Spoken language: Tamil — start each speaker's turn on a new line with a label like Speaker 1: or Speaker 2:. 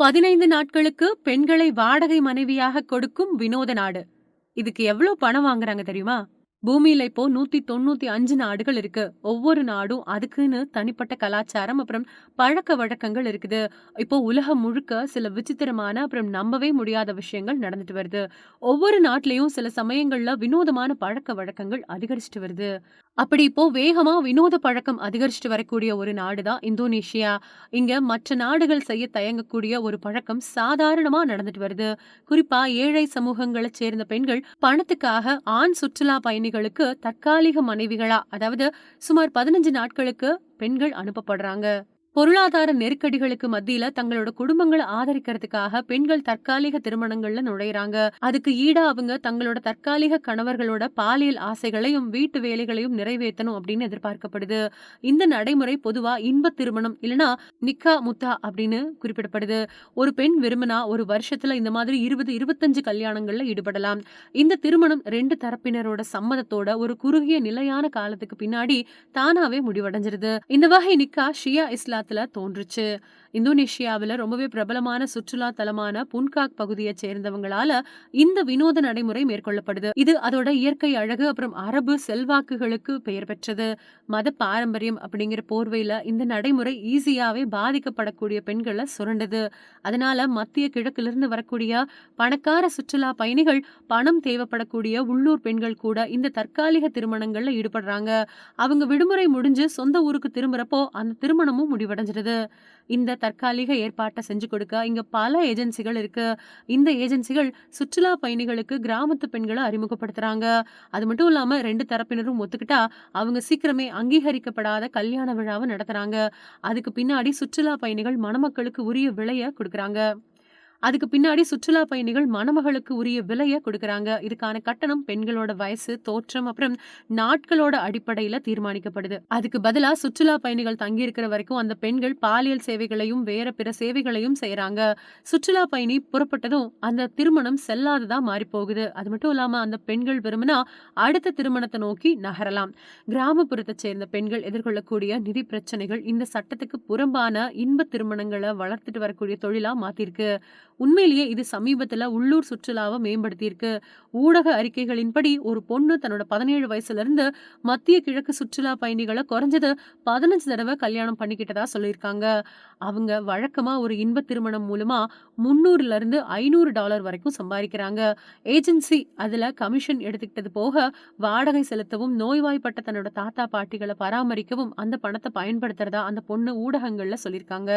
Speaker 1: பதினைந்து நாட்களுக்கு பெண்களை வாடகை மனைவியாக கொடுக்கும் வினோத நாடு. இதுக்கு எவ்வளவு பணம் வாங்குறாங்க தெரியுமா? பூமியில இப்போ நூத்தி தொண்ணூத்தி அஞ்சு நாடுகள் இருக்கு. ஒவ்வொரு நாடும் அதுக்குன்னு தனிப்பட்ட கலாச்சாரம் அப்புறம் பழக்க வழக்கங்கள் இருக்குது. இப்போ உலகம் முழுக்க சில விசித்திரமான அப்புறம் நம்பவே முடியாத விஷயங்கள் நடந்துட்டு வருது. ஒவ்வொரு நாட்டிலையும் சில சமயங்கள்ல வினோதமான பழக்க வழக்கங்கள் அதிகரிச்சுட்டு வருது. அப்படி இப்போ வேகமா வினோத பழக்கம் அதிகரிச்சுட்டு வரக்கூடிய ஒரு நாடு தான் இந்தோனேஷியா. இங்க மற்ற நாடுகள் செய்ய தயங்கக்கூடிய ஒரு பழக்கம் சாதாரணமா நடந்துட்டு வருது. குறிப்பா ஏழை சமூகங்களை சேர்ந்த பெண்கள் பணத்துக்காக ஆண் சுற்றுலா பயணி பயணிகளுக்கு தற்காலிக மனைவிகளா அதாவது சுமார் பதினஞ்சு நாட்களுக்கு பெண்கள் அனுப்பப்படுறாங்க. பொருளாதார நெருக்கடிகளுக்கு மத்தியில தங்களோட குடும்பங்களை ஆதரிக்கிறதுக்காக பெண்கள் தற்காலிக திருமணங்கள்ல நுழையிறாங்க. அதுக்கு ஈடா அவங்க தங்களோட தற்காலிக கணவர்களோட பாலியல் ஆசைகளையும் வீட்டு வேலைகளையும் நிறைவேற்றணும் அப்படின்னு எதிர்பார்க்கப்படுது. இந்த நடைமுறை பொதுவா இன்ப திருமணம் இல்லனா நிக்கா முத்தா அப்படின்னு குறிப்பிடப்படுது. ஒரு பெண் விரும்பினா ஒரு வருஷத்துல இந்த மாதிரி இருபது இருபத்தஞ்சு கல்யாணங்கள்ல ஈடுபடலாம். இந்த திருமணம் ரெண்டு தரப்பினரோட சம்மதத்தோட ஒரு குறுகிய நிலையான காலத்துக்கு பின்னாடி தானாவே முடிவடைஞ்சிருது. இந்த வகை நிக்கா ஷியா இஸ்லாத் காலத்தில் தோன்றுச்சு. இந்தோனேஷியாவில் ரொம்பவே பிரபலமான சுற்றுலா தலமான புன்காக் பகுதியை சேர்ந்தவங்களால இந்த வினோத நடைமுறை மேற்கொள்ளப்படுது. இது அதோட இயற்கை அழகு அப்புறம் அரபு செல்வாக்குகளுக்கு பெயர் பெற்றது. மத பாரம்பரியம் அப்படிங்கிற போர்வையில இந்த நடைமுறை ஈஸியாவே பாதிக்கப்படக்கூடிய பெண்களை சுரண்டது. அதனால மத்திய கிழக்கிலிருந்து வரக்கூடிய பணக்கார சுற்றுலா பயணிகள் பணம் தேவைப்படக்கூடிய உள்ளூர் பெண்கள் கூட இந்த தற்காலிக திருமணங்கள்ல ஈடுபடுறாங்க. அவங்க விடுமுறை முடிஞ்சு சொந்த ஊருக்கு திரும்புறப்போ அந்த திருமணமும் முடிவடைஞ்சிருது இந்த தற்காலிக ஏற்பாட்டை செஞ்சு கொடுக்க இங்கே பல ஏஜென்சிகள் இருக்கு. இந்த ஏஜென்சிகள் சுற்றுலா பயணிகளுக்கு கிராமத்து பெண்களை அறிமுகப்படுத்துறாங்க. அது மட்டும் இல்லாமல் ரெண்டு தரப்பினரும் ஒத்துக்கிட்டா அவங்க சீக்கிரமே அங்கீகரிக்கப்படாத கல்யாண விழாவை நடத்துறாங்க. அதுக்கு பின்னாடி சுற்றுலா பயணிகள் மணமக்களுக்கு உரிய விலையை கொடுக்குறாங்க. அதுக்கு பின்னாடி சுற்றுலா பயணிகள் மணமகளுக்கு உரிய விலையை கொடுக்கறாங்க. இதுக்கான கட்டணம் பெண்களோட வயசு தோற்றம் அப்புறம் நாட்களோட அடிப்படையில தீர்மானிக்கப்படுது. அதுக்கு பதிலா சுற்றுலா பயணிகள் தங்கி இருக்கிற வரைக்கும் அந்த பெண்கள் பாலியல் சேவைகளையும் வேற பிற சேவைகளையும் செய்யறாங்க. சுற்றுலா பயணி புறப்பட்டதும் அந்த திருமணம் செல்லாததா மாறி போகுது அது மட்டும் இல்லாம அந்த பெண்கள் விரும்பினா அடுத்த திருமணத்தை நோக்கி நகரலாம். கிராமப்புறத்தை சேர்ந்த பெண்கள் எதிர்கொள்ளக்கூடிய நிதி பிரச்சனைகள் இந்த சட்டத்துக்கு புறம்பான இன்ப திருமணங்களை வளர்த்துட்டு வரக்கூடிய தொழிலா மாத்திருக்கு. உண்மையிலேயே இது சமீபத்தில் உள்ளூர் சுற்றுலாவை மேம்படுத்தியிருக்கு. ஊடக அறிக்கைகளின்படி ஒரு பொண்ணு தன்னோட பதினேழு வயசுல இருந்து மத்திய கிழக்கு சுற்றுலா பயணிகளை குறைஞ்சது பதினஞ்சு தடவை கல்யாணம் பண்ணிக்கிட்டதா சொல்லியிருக்காங்க. அவங்க வழக்கமா ஒரு இன்ப திருமணம் மூலமா முன்னூறுல இருந்து ஐநூறு டாலர் வரைக்கும் சம்பாதிக்கிறாங்க. ஏஜென்சி அதுல கமிஷன் எடுத்துக்கிட்டது போக வாடகை செலுத்தவும் நோய்வாய்ப்பட்ட தன்னோட தாத்தா பாட்டிகளை பராமரிக்கவும் அந்த பணத்தை பயன்படுத்துறதா அந்த பொண்ணு ஊடகங்கள்ல சொல்லியிருக்காங்க.